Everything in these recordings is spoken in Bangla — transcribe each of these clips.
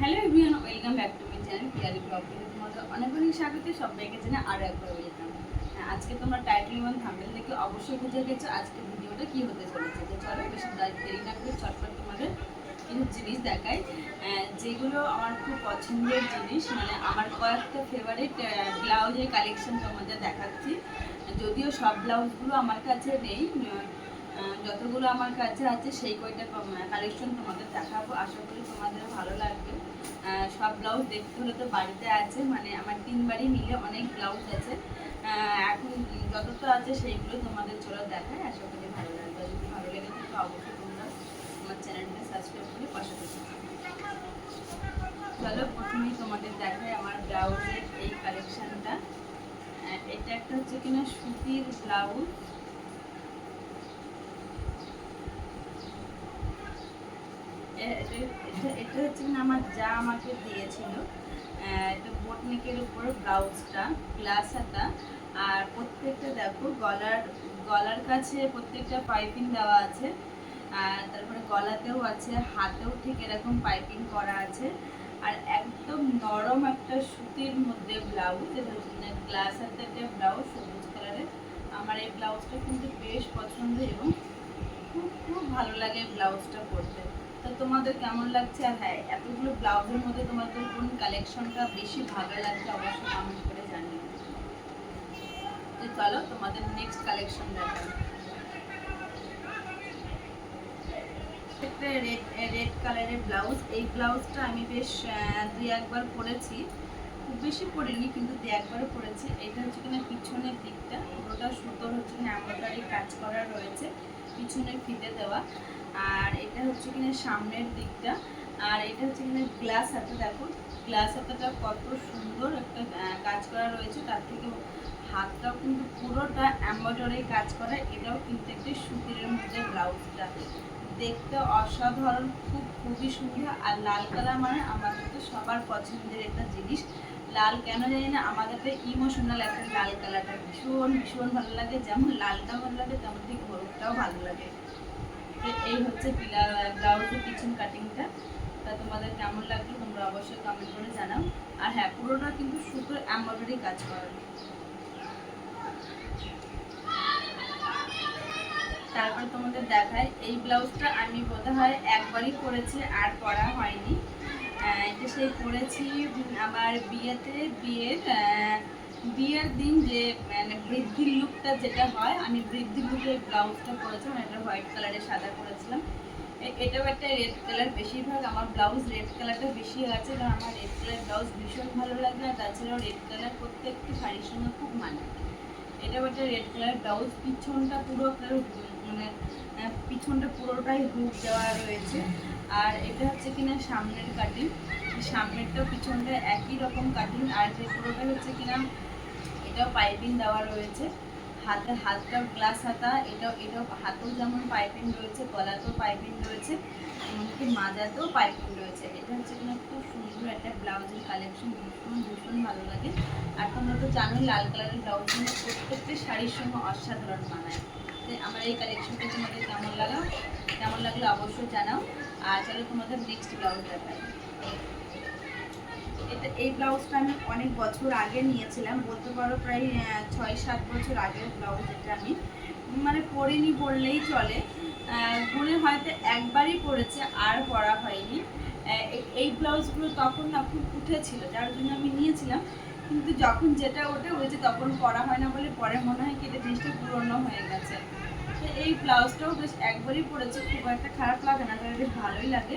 Hello everyone welcome back to my channel Piyari blog থেকে তোমাদের অনেক অনেক স্বাগত, সবাইকে জানা আরও একবার ওয়েলকাম আজকে তোমরা টাইটেল এবং থাম্বনেল দেখে অবশ্যই বুঝে গেছো আজকে ভিডিওটা কি হতে চলেছে। তো চলো বেশি দেরি না করে চটপট তোমাদের কিছু জিনিস দেখাই। যেগুলো আমার খুব পছন্দের জিনিস মানে আমার কয়েকটা ফেভারিট ব্লাউজের কালেকশন তোমাদের দেখাচ্ছি। যদিও সব ব্লাউজগুলো আমার কাছে নেই যতগুলো আমার কাছে আছে, সেই কয়টা কালেকশন তোমাদের দেখাবো। আশা করি তোমাদের ভালো লাগবে। সব ব্লাউজ দেখতে হলে তো বাড়িতে আছে। মানে আমার তিন বাড়ি মিলে অনেক ব্লাউজ আছে। এখন যতটা আছে সেইগুলো তোমাদের চলো দেখায়। আশা করি ভালো লাগবে। যদি ভালো লেগে থাকে অবশ্যই তোমরা আমার চ্যানেলটা সাবস্ক্রাইব করে পাশে থেকে। চলো প্রথমেই তোমাদের দেখায় আমার ব্লাউজের এই কালেকশানটা এটা একটা হচ্ছে কিনা সুতির ব্লাউজ এটা- হচ্ছে আমার যা আমাকে দিয়েছিল। এটা বোটনিকের উপর ব্লাউজটা গ্লাস হাতা। আর প্রত্যেকটা দেখো, গলার গলার কাছে প্রত্যেকটা পাইপিং দেওয়া আছে। আর তারপরে গলাতেও আছে, হাতেও ঠিক এরকম পাইপিং করা আছে। আর একদম নরম একটা সুতির মধ্যে ব্লাউজ গ্লাস হাতের একটা ব্লাউজ, সবুজ কালারের। আমার এই ব্লাউজটা কিন্তু বেশ পছন্দ এবং খুব খুব ভালো লাগে ব্লাউজটা পরতে। তোমাদের কেমন লাগছে? আর হ্যাঁ এতগুলো ব্লাউজের মধ্যে তোমাদের কোন কালেকশনটা বেশি ভালো লাগছে অবশ্যই কমেন্ট করে জানিও। তো চলো, তোমাদের নেক্সট কালেকশন দেখাই। একটা রেড রেড কালারের ব্লাউজ এই ব্লাউজটা আমি বেশ দুই একবার পরেছি। খুব বেশি পরিনি, কিন্তু দুই একবার পরেছি। এটা হচ্ছে কিনা পিছনের দিকটা। পুরোটা সুতোর হচ্ছে কিনা এমব্রয়ডারি কাজ করা রয়েছে, পিছনের ফিতে দেওয়া। আর এটা হচ্ছে কিনা সামনের দিকটা। আর এটা হচ্ছে কিনা গ্লাস হাতে, দেখো। গ্লাস হাতাটা কত সুন্দর একটা কাজ করা রয়েছে। তার থেকে হাতটাও কিন্তু পুরোটা এমব্রয়ডারি কাজ করা। এটাও কিন্তু একটি সুতির মধ্যে ব্লাউজটা দেখতে অসাধারণ, খুব, খুবই সুন্দর। আর লাল কালার মানে আমাদের তো সবার পছন্দের একটা জিনিস। লাল কেন জানি না, আমাদের তো ইমোশনাল একটা লাল কালারটা ভীষণ ভীষণ ভালো লাগে। যেমন লালটা ভালো লাগে, তেমন ঠিক হলুদটাও ভালো লাগে। এই হচ্ছে ব্লাউজের পিছন কাটিংটা তা তোমাদের কেমন লাগল তোমরা অবশ্যই কমেন্ট করে জানাও। আর হ্যাঁ পুরোটা কিন্তু সুতোর এমব্রয়ডারি কাজ করা। তারপর তোমাদের দেখায় এই ব্লাউজটা আমি বোধহয় একবারই পরেছি, আর পরা হয়নি। এটা সেই পরেছি আমার বিয়েতে, বিয়ের বিয়ের দিন যে মানে বৃদ্ধির লুকটা যেটা হয়, আমি বৃদ্ধির লুকে ব্লাউজটা পরেছিলাম একটা হোয়াইট কালারের সাদা করেছিলাম এটাও একটা রেড কালার। বেশিরভাগ আমার ব্লাউজ রেড কালারটা বেশি আছে, কারণ আমার রেড কালার ব্লাউজ ভীষণ ভালো লাগে, আর তাছাড়াও রেড কালার প্রত্যেকটি শাড়ির সঙ্গে খুব মানে এটাও একটা রেড কালার ব্লাউজ, পিছনটা পুরো উম মানে পিছনটা পুরোটাই হুক দেওয়া রয়েছে। আর এটা হচ্ছে কিনা সামনের কাটিং সামনেরটাও পিছনটা একই রকম কাটিং আর যে পুরোটা হচ্ছে কিনা এটাও পাইপিং দেওয়া রয়েছে। হাতে হাতটাও গ্লাস হাতা, এটাও এটাও হাতেও যেমন পাইপিং রয়েছে, গলাতেও পাইপিং রয়েছে, এমনকি মাজাতেও পাইপিং রয়েছে। এটা হচ্ছে কিনা খুব সুন্দর একটা ব্লাউজের কালেকশন ভীষণ ভীষণ ভালো লাগে। আর তোমরা তো জানোই, লাল কালারের ব্লাউজ কিন্তু প্রত্যেকটা শাড়ির সঙ্গে অসাধারণ মানায়। আমার এই কালেকশনটা তোমাদের কেমন লাগল? কেমন লাগল অবশ্যই জানাও। আর চলো তোমাদের নেক্সট ব্লাউজ দেখাই এই ব্লাউজটা আমি অনেক বছর আগে নিয়েছিলাম, বলতে পারো প্রায় ছয় সাত বছর আগের ব্লাউজ এটা আমি। মানে পরিনি বললেই চলে। গুনে হয়তো একবারই পরেছে, আর পরা হয়নি। এই ব্লাউজগুলো তখন না খুব উঠেছিল যার জন্য আমি নিয়েছিলাম। কিন্তু যখন যেটা ওঠে, ওই যে তখন পরা হয় না বলে পরে মনে হয় কি এটা জিনিসটা পুরনো হয়ে গেছে। তো এই ব্লাউজটাও বেশ একবারই পরেছে, খুব একটা খারাপ লাগে না বেশ ভালোই লাগে।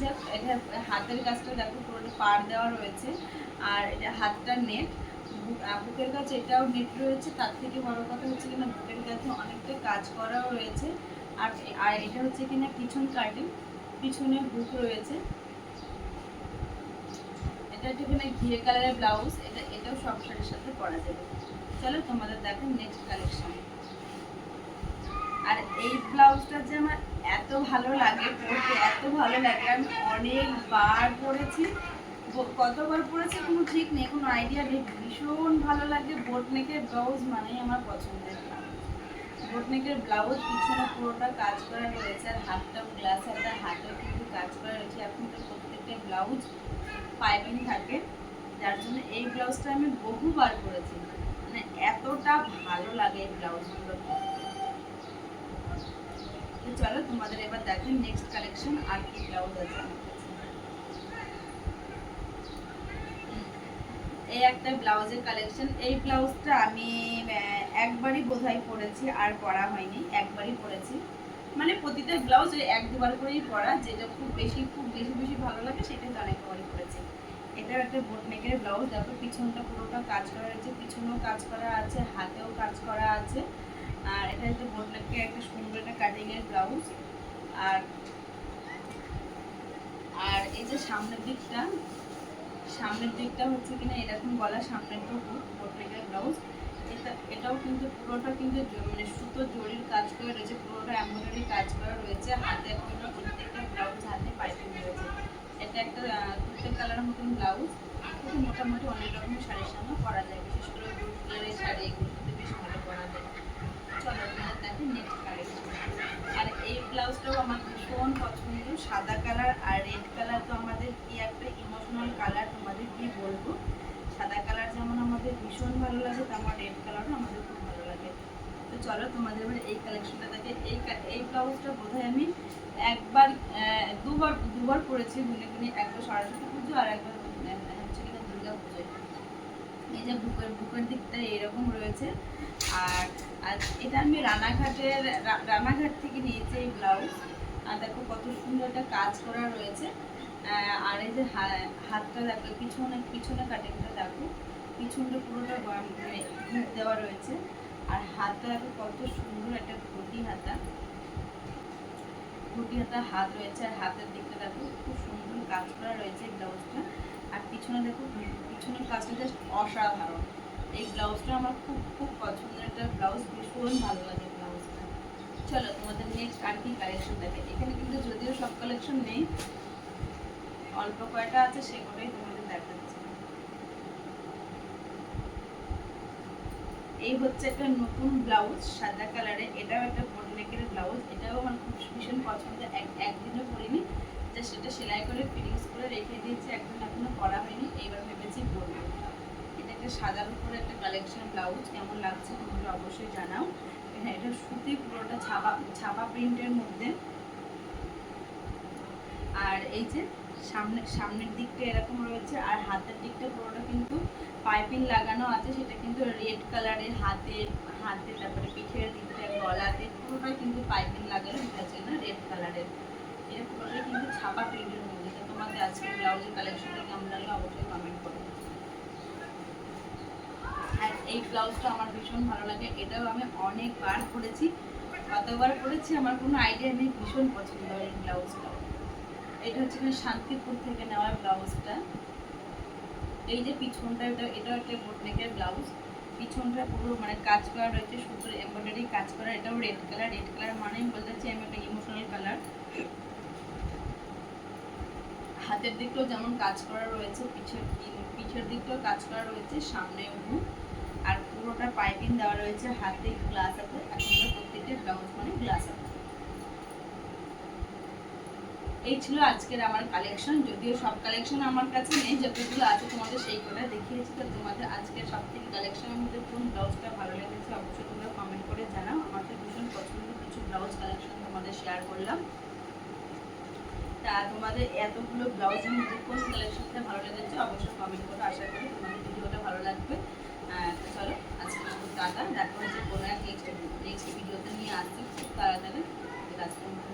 যে এটা হাতের কাজটা দেখো পুরোটা পার দেওয়া রয়েছে, আর এটা হাতটা নেট বুকের কাছে এটাও নেট রয়েছে, তার থেকে বড় কথা হচ্ছে কিনা বুকের কাছে অনেকটা কাজ করাও রয়েছে। আর আর এটা হচ্ছে কিনা পিছন কাটিং পিছনে বুক রয়েছে। এটা হচ্ছে কিনা ঘিয়ে কালারের ব্লাউজ এটা, এটাও সব শাড়ির সাথে পরা যাবে। চলো তোমাদের দেখো নেক্সট কালেকশন আর এই ব্লাউজটা যে আমার এত ভালো লাগে পরতে এত ভালো লাগে। আমি অনেকবার পরেছি ব- কতবার পরেছি কোনো ঠিক নেই, কোনো আইডিয়া নেই। ভীষণ ভালো লাগে বোটনেকের ব্লাউজ মানেই আমার পছন্দের বোটনেকের ব্লাউজ পিছনে পুরোটা কাজ করা রয়েছে, আর হাতটাও গ্লাস হাতে হাতেও কিন্তু কাজ করা রয়েছে। এখন তো প্রত্যেকটা ব্লাউজ পাইপিং থাকে, যার জন্য এই ব্লাউজটা আমি বহুবার করেছি মানে এতটা ভালো লাগে এই ব্লাউজগুলো চলো, তোমাদের এবার দেখো নেক্সট কালেকশন আর কি ব্লাউজ আছে। এই একটা ব্লাউজের কালেকশন এই ব্লাউজটা আমি একবারই বোধহয় পরেছি, আর পরা হয়নি, একবারই পরেছি। মানে প্রতিটা ব্লাউজ এক দুবার করেই পরা, যেটা খুব বেশি খুব বেশি বেশি ভালো লাগে, সেটা তো অনেকবারই পরেছি। এটাও একটা বোট ব্লাউজ দেখো, পিছনটা পুরোটা কাজ করা রয়েছে, পিছনেও কাজ করা আছে, হাতেও কাজ করা আছে। আর এটা হচ্ছে বোট নেকের একটা সুন্দর একটা কাটিং এর ব্লাউজ আর আর এই যে সামনের দিকটা সামনের দিকটা হচ্ছে কিনা এরকম গলা সামনের টুকু বোটনেকের ব্লাউজ এটা, এটাও কিন্তু পুরোটা কিন্তু মানে সুতো জরির কাজ করা রয়েছে, পুরোটা এমব্রয়ডারি কাজ করা রয়েছে, হাতে একটা প্রত্যেকটা ব্লাউজ হাতে পাইপিং রয়েছে। এটা একটা তুর্তে কালারের মতন ব্লাউজ মোটামুটি অনেক রকমের শাড়ির সঙ্গে পরা যায়, বিশেষ করে শাড়ি এগুলোতে বেশ ভালো পরা যায়। চলো দেখেন নেক্সট আর এই ব্লাউজটাও আমার ভীষণ পছন্দ সাদা কালার আর রেড কালার তো আমাদের কি একটা ইমোশনাল কালার তোমাদের কি বলব সাদা কালার যেমন আমাদের ভীষণ ভালো লাগে তেমন রেড কালারও আমাদের খুব ভালো লাগে তো চলো তোমাদের এবার এই কালেকশনটা দেখে এই এই ব্লাউজটা বোধহয় আমি একবার দুবার দুবার পরেছি গুনে গুনে একবার সরস্বতী পুজো আর একবার হচ্ছে কিনা দুর্গা পুজোয় এই যে বুকের বুকের দিকটা এরকম রয়েছে। আর আর এটা আমি রানাঘাটের রানাঘাট থেকে নিয়েছি এই ব্লাউজ। আর দেখো কত সুন্দর একটা কাজ করা রয়েছে। আর এই যে হাতটা দেখো, পিছনে পিছনে কাটিংটা দেখো। পিছনটা পুরোটা গরম মানে দেওয়া রয়েছে। আর হাতটা দেখো কত সুন্দর একটা ঘটি হাতা। ঘটি হাতা হাত রয়েছে। আর হাতের দিকটা দেখো, খুব সুন্দর কাজ করা রয়েছে ব্লাউজটা। আর পিছনে দেখো, পিছনের কাজটা জাস্ট অসাধারণ। এই ব্লাউজটা আমার খুব খুব পছন্দের একটা ব্লাউজ, ভীষণ ভালো লাগে ব্লাউজটা। চলো, তোমাদের নেক্সট আর কি কালেকশন দেখে এখানে কিন্তু যদিও সব কালেকশন নেই, অল্প কয়টা আছে সেগুলোই তোমাদের দেখাচ্ছি। এই হচ্ছে একটা নতুন ব্লাউজ, সাদা কালারে এটাও একটা বোটনেকের ব্লাউজ। এটাও আমার খুব ভীষণ পছন্দ। এক, একদিনও পরিনি। যে সেটা সেলাই করে ফিটিংস করে রেখে দিয়েছি। একদিন এখনও করা হয়নি। এইবার ভেবেছি পরবো এটা সাদার উপরে একটা কালেকশন ব্লাউজ কেমন লাগছে তোমরা অবশ্যই জানাও। হ্যাঁ এটা সুতি, পুরোটা ছাপা ছাপা প্রিন্টের মধ্যে। আর এই যে সামনে, সামনের দিকটা এরকম রয়েছে, আর হাতের দিকটা পুরোটা কিন্তু পাইপিং লাগানো আছে, সেটা কিন্তু রেড কালারের হাতে হাতে, তারপরে পিঠের দিকটা, গলাতে পুরোটা কিন্তু পাইপিং লাগানো আছে না রেড কালারের এটা পুরোটাই কিন্তু ছাপা প্রিন্টের মধ্যে। তোমাদের আজকে ব্লাউজের কালেকশনটা কেমন লাগল অবশ্যই কমেন্ট করো আর এই ব্লাউজটা আমার ভীষণ ভালো লাগে। এটাও আমি অনেকবার করেছি কতবার করেছি আমার কোনো আইডিয়া নেই, ভীষণ পছন্দ হয় এই ব্লাউজটা। এটা হচ্ছে শান্তিপুর থেকে নেওয়া ব্লাউজটা। এই যে পিছনটা, এটা এটাও একটা বোটনেকের ব্লাউজ। পিছনটা পুরো মানে কাজ করা রয়েছে, সুতোর এমব্রয়ডারি কাজ করা, এটাও রেড কালার রেড কালার মানেই বলতেছি আমি একটা ইমোশনাল কালার হাতের দিকটাও যেমন কাজ করা রয়েছে, পিছের পিছের দিকটাও কাজ করা রয়েছে সামনে উঠু পুরোটা পাইপিং দেওয়া রয়েছে, হাতে গ্লাস আছে, এখন প্রত্যেকটা ব্লাউজ মানে গ্লাস আছে। এই ছিল আজকের আমার কালেকশন যদিও সব কালেকশন আমার কাছে নেই, যতগুলো আছে তোমাদের সেই করে দেখিয়েছি, তো তোমাদের আজকের সব থেকে কালেকশনের মধ্যে কোন ব্লাউজটা ভালো লেগেছে অবশ্যই তোমরা কমেন্ট করে জানাও। আমার তো ভীষণ পছন্দ কিছু ব্লাউজ কালেকশন তোমাদের শেয়ার করলাম। তা তোমাদের এতগুলো ব্লাউজের মধ্যে কোন কালেকশনটা ভালো লেগেছে অবশ্যই কমেন্ট করে, আশা করি তোমাদের ভিডিওটা ভালো লাগবে। আহ, তো চলো আজকে মতো টাটা দেখা হচ্ছে কোনো এক নেক্সট নেক্সট ভিডিওতে নিয়ে আসছি খুব তাড়াতাড়ি আজকের মতো